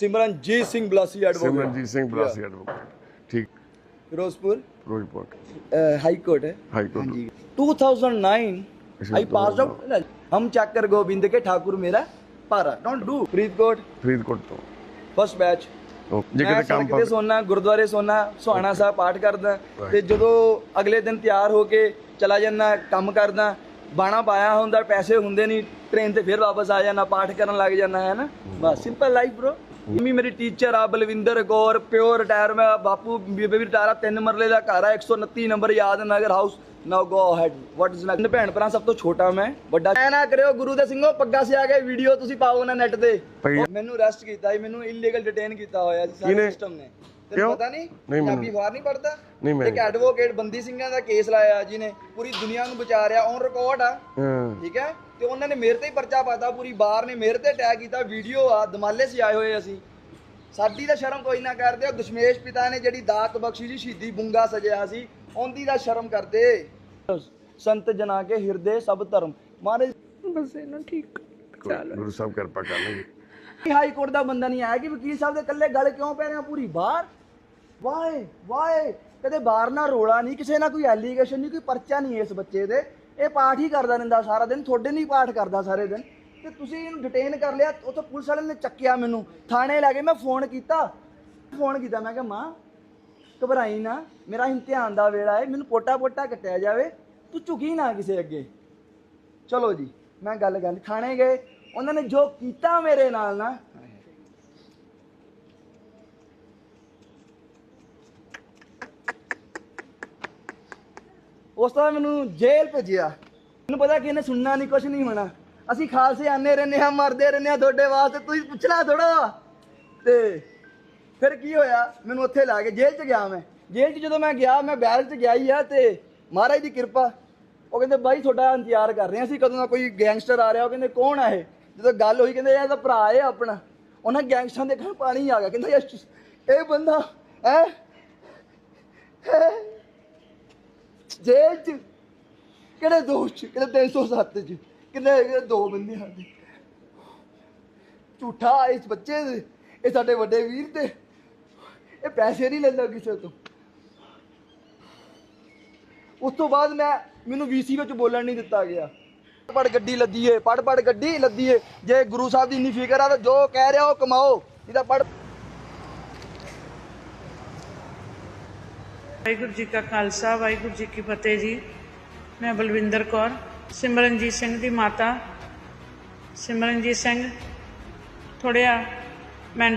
Simranjeet Singh Balasi advocate Simranjeet Singh Balasi advocate ਠੀਕ। Ferozepur. Ferozepur. High court ਹੈ। High court 2009 I passed out ਹਮ ਚੱਕਰ ਗੋਬਿੰਦ ਕੇ ਠਾਕੁਰ ਮੇਰਾ ਪਾਰਾ ਡੋਨਟ ਡੂ ਫਰੀਦਕੋਟ। ਫਰੀਦਕੋਟ ਤੋਂ। ਫਸਟ ਬੈਚ ਜੇ ਕਿਤੇ ਕੰਮ ਕਿਤੇ ਸੋਨਾ ਗੁਰਦੁਆਰੇ ਸੋਨਾ ਸੁਹਾਣਾ ਸਾਹਿਬ ਪਾਠ ਕਰਦਾ। ਤੇ ਜਦੋਂ ਅਗਲੇ ਦਿਨ ਤਿਆਰ ਹੋ ਕੇ ਚਲਾ ਜਾਂਦਾ ਕੰਮ ਕਰਦਾ ਬਾਣਾ ਪਾਇਆ ਹੁੰਦਾ ਪੈਸੇ ਹੁੰਦੇ ਨਹੀਂ ਟ੍ਰੇਨ ਤੇ ਫਿਰ ਵਾਪਸ ਆ ਜਾਂਦਾ ਪਾਠ ਕਰਨ ਲੱਗ ਜਾਂਦਾ ਹੈ ਨਾ? Hmm। ਬਸ ਸਿੰਪਲ ਲਾਈਫ ਬ్రో ਮੰਮੀ ਮੇਰੀ ਟੀਚਰ ਆ ਬਲਵਿੰਦਰ ਕੌਰ ਪਿਓਰ ਰਿਟਾਇਰ ਮੈਂ ਬਾਪੂ ਬੀਬੀ ਵੀ ਰਿਟਾਇਰ ਆ ਤਿੰਨ ਮਰਲੇ ਦਾ ਘਰ ਆ 129 ਨੰਬਰ ਯਾਦ ਨਗਰ house now go ahead what is like ਭੈਣ ਭਰਾ ਸਭ ਤੋਂ ਛੋਟਾ ਮੈਂ ਵੱਡਾ ਐ ਨਾ ਕਰਿਓ ਗੁਰੂ ਦੇ ਸਿੰਘੋ ਪੱਗਾ ਸਿਆ ਕੇ ਵੀਡੀਓ ਤੁਸੀਂ ਪਾਓ ਨਾ ਨੈਟ ਤੇ। ਮੈਨੂੰ ਅਰੈਸਟ ਕੀਤਾ ਸੀ ਮੈਨੂੰ ਇਲੀਗਲ ਡਿਟੇਨ ਕੀਤਾ ਹੋਇਆ ਸੀ ਸਾਰੇ? ਸਿਸਟਮ ਨੇ? ਤੈਨੂੰ ਪਤਾ ਨਹੀਂ। ਪੰਜਾਬੀ ਅਖਬਾਰ ਨਹੀਂ ਪੜਦਾ ਇੱਕ ਐਡਵੋਕੇਟ ਬੰਦੀ ਸਿੰਘਾਂ ਦਾ ਕੇਸ ਲਾਇਆ ਜਿਹਨੇ ਪੂਰੀ ਦੁਨੀਆ ਨੂੰ ਬਚਾ ਰਿਹਾ ਔਨ ਰਿਕਾਰਡ ਆ। ਠੀਕ ਹੈ? ਤੇ ਉਹਨਾਂ ਨੇ ਮੇਰੇ ਤੇ ਹੀ ਪਰਚਾ ਪਾਤਾ ਪੂਰੀ ਬਾਰ ਨੇ ਮੇਰੇ ਤੇ ਅਟੈਕ ਕੀਤਾ ਵੀਡੀਓ ਆ ਦਮਾਲੇ ਸੀ ਆਏ ਹੋਏ ਅਸੀਂ। ਸਾਡੀ ਤਾਂ ਸ਼ਰਮ ਕੋਈ ਨਾ ਕਰਦੇ ਉਹ ਦਸ਼ਮੇਸ਼ ਪਿਤਾ ਨੇ ਜਿਹੜੀ ਦਾਤ ਬਖਸ਼ੀ ਸੀ ਸ਼ਹੀਦੀ ਬੁੰਗਾ ਸਜਿਆ ਸੀ ਉਹਦੀ ਦਾ ਸ਼ਰਮ ਕਰਦੇ। ਸੰਤ ਜਨਾ ਕੇ ਹਿਰਦੇ ਸਭ ਧਰਮ। ਮਹਾਰਾਜ ਬਸ ਇਹਨਾਂ ਠੀਕ ਗੁਰੂ ਸਾਹਿਬ ਕਿਰਪਾ ਕਰਨਗੇ ਹਾਈ ਕੋਰਟ ਦਾ ਬੰਦਾ ਨਹੀਂ ਆਇਆ ਕਿ ਵਕੀਲ ਸਾਹਿਬ ਦੇ ਇਕੱਲੇ ਗੱਲ ਕਿਉਂ ਪੈ ਰਿਹਾ ਪੂਰੀ ਬਾਹਰ ਵਾਏ ਵਾਏ ਕਦੇ ਬਾਹਰ ਨਾ ਰੋਲਾ ਨਹੀਂ ਕਿਸੇ ਨਾਲ ਕੋਈ ਐਲੀਗੇਸ਼ਨ ਨਹੀਂ ਕੋਈ ਪਰਚਾ ਨਹੀਂ ਇਸ ਬੱਚੇ ਦੇ। ਇਹ ਪਾਠ ਹੀ ਕਰਦਾ ਰਹਿੰਦਾ ਸਾਰਾ ਦਿਨ, ਤੁਹਾਡੇ ਨਹੀਂ ਪਾਠ ਕਰਦਾ ਸਾਰੇ ਦਿਨ। ਤੇ ਤੁਸੀਂ ਇਹਨੂੰ ਡਿਟੇਨ ਕਰ ਲਿਆ, ਉੱਥੋਂ ਪੁਲਿਸ ਵਾਲੇ ਨੇ ਚੱਕਿਆ ਮੈਨੂੰ। ਥਾਣੇ ਲੈ ਕੇ ਮੈਂ ਫੋਨ ਕੀਤਾ। ਫੋਨ ਕੀਤਾ, ਮੈਂ ਕਿਹਾ, ਮਾਂ, ਘਬਰਾਈ ਨਾ, ਮੇਰਾ ਇਮਤਿਹਾਨ ਦਾ ਵੇਲਾ ਹੈ ਮੈਨੂੰ ਪੋਟਾ ਪੋਟਾ ਕੱਟਿਆ ਜਾਵੇ, ਤੂੰ ਝੁਕੀ ਨਾ ਕਿਸੇ ਅੱਗੇ। ਚਲੋ ਜੀ, ਮੈਂ ਗੱਲ ਕਰ ਥਾਣੇ ਗਏ, ਉਹਨਾਂ ਨੇ ਜੋ ਕੀਤਾ ਮੇਰੇ ਨਾਲ ਨਾ ਉਸ ਤੋਂ ਬਾਅਦ ਮੈਨੂੰ ਜੇਲ੍ਹ ਭੇਜਿਆ। ਮੈਨੂੰ ਪਤਾ ਕਿ ਇਹਨੇ ਸੁਣਨਾ ਨਹੀਂ ਕੁਝ ਨਹੀਂ ਹੋਣਾ। ਅਸੀਂ ਖਾਲਸੇ ਆਨੇ ਰਹਿੰਦੇ ਹਾਂ, ਮਰਦੇ ਰਹਿੰਦੇ ਹਾਂ ਤੁਹਾਡੇ ਵਾਸਤੇ, ਤੁਸੀਂ ਪੁੱਛਣਾ ਥੋੜਾ ਤੇ ਫਿਰ ਕੀ ਹੋਇਆ? ਮੈਨੂੰ ਉੱਥੇ ਲਾ ਕੇ ਜੇਲ੍ਹ 'ਚ ਗਿਆ ਮੈਂ। ਜੇਲ੍ਹ 'ਚ ਜਦੋਂ ਮੈਂ ਗਿਆ, ਮੈਂ ਬੈਰਕ 'ਚ ਗਿਆ ਹੀ ਆ ਤੇ ਮਹਾਰਾਜ ਦੀ ਕਿਰਪਾ। ਉਹ ਕਹਿੰਦੇ, ਬਾਈ, ਤੁਹਾਡਾ ਇੰਤਜ਼ਾਰ ਕਰ ਰਹੇ ਹਾਂ ਅਸੀਂ, ਕਦੋਂ ਦਾ ਕੋਈ ਗੈਂਗਸਟਰ ਆ ਰਿਹਾ। ਉਹ ਕਹਿੰਦੇ, ਕੌਣ ਆ ਇਹ? ਜਦੋਂ ਗੱਲ ਹੋਈ, ਕਹਿੰਦੇ ਇਹਦਾ ਭਰਾ ਹੈ ਆਪਣਾ। ਉਹਨਾਂ ਗੈਂਗਸਟਰਾਂ ਦੇ ਘਰ ਪਾਣੀ ਆ ਗਿਆ। ਕਹਿੰਦਾ ਇਹ ਬੰਦਾ, ਹੈ? ਜੇਲ੍ਹ 'ਚ? ਕਿਹੜੇ ਦੋਸ਼ 'ਚ? ਕਿਹੜੇ 307 'ਚ? ਕਿੰਨੇ, ਕਿਹੜੇ ਦੋ ਬੰਦੇ ਹਨ ਝੂਠਾ ਇਸ ਬੱਚੇ ਦੇ, ਇਹ ਸਾਡੇ ਵੱਡੇ ਵੀਰ ਤੇ ਇਹ ਪੈਸੇ ਨਹੀਂ ਲੈਂਦਾ ਕਿਸੇ ਤੋਂ। ਉਸ ਤੋਂ ਬਾਅਦ ਮੈਂ, ਮੈਨੂੰ ਵੀਸੀ ਵਿੱਚ ਬੋਲਣ ਨਹੀਂ ਦਿੱਤਾ ਗਿਆ। ਪੜ ਗੱਡੀ ਲੱਦੀਏ ਪੜ ਪੜ ਗੱਡੀ ਲੱਦੀਏ ਜੇ ਗੁਰੂ ਸਾਹਿਬ ਦੀ ਇੰਨੀ ਫਿਕਰ ਆ ਤਾਂ ਜੋ ਕਹਿ ਰਿਹਾ ਉਹ ਕਮਾਓ ਇਹਦਾ ਪੜ ਵਾਹਿਗੁਰੂ ਜੀ ਕਾ ਖਾਲਸਾ, ਵਾਹਿਗੁਰੂ ਜੀ ਕੀ ਫਤਿਹ ਜੀ। ਮੈਂ ਬਲਵਿੰਦਰ ਕੌਰ, ਸਿਮਰਨਜੀਤ ਸਿੰਘ ਦੀ ਮਾਤਾ। ਸਿਮਰਨਜੀਤ ਸਿੰਘ ਥੋੜਿਆ ਮੈਂਟਲ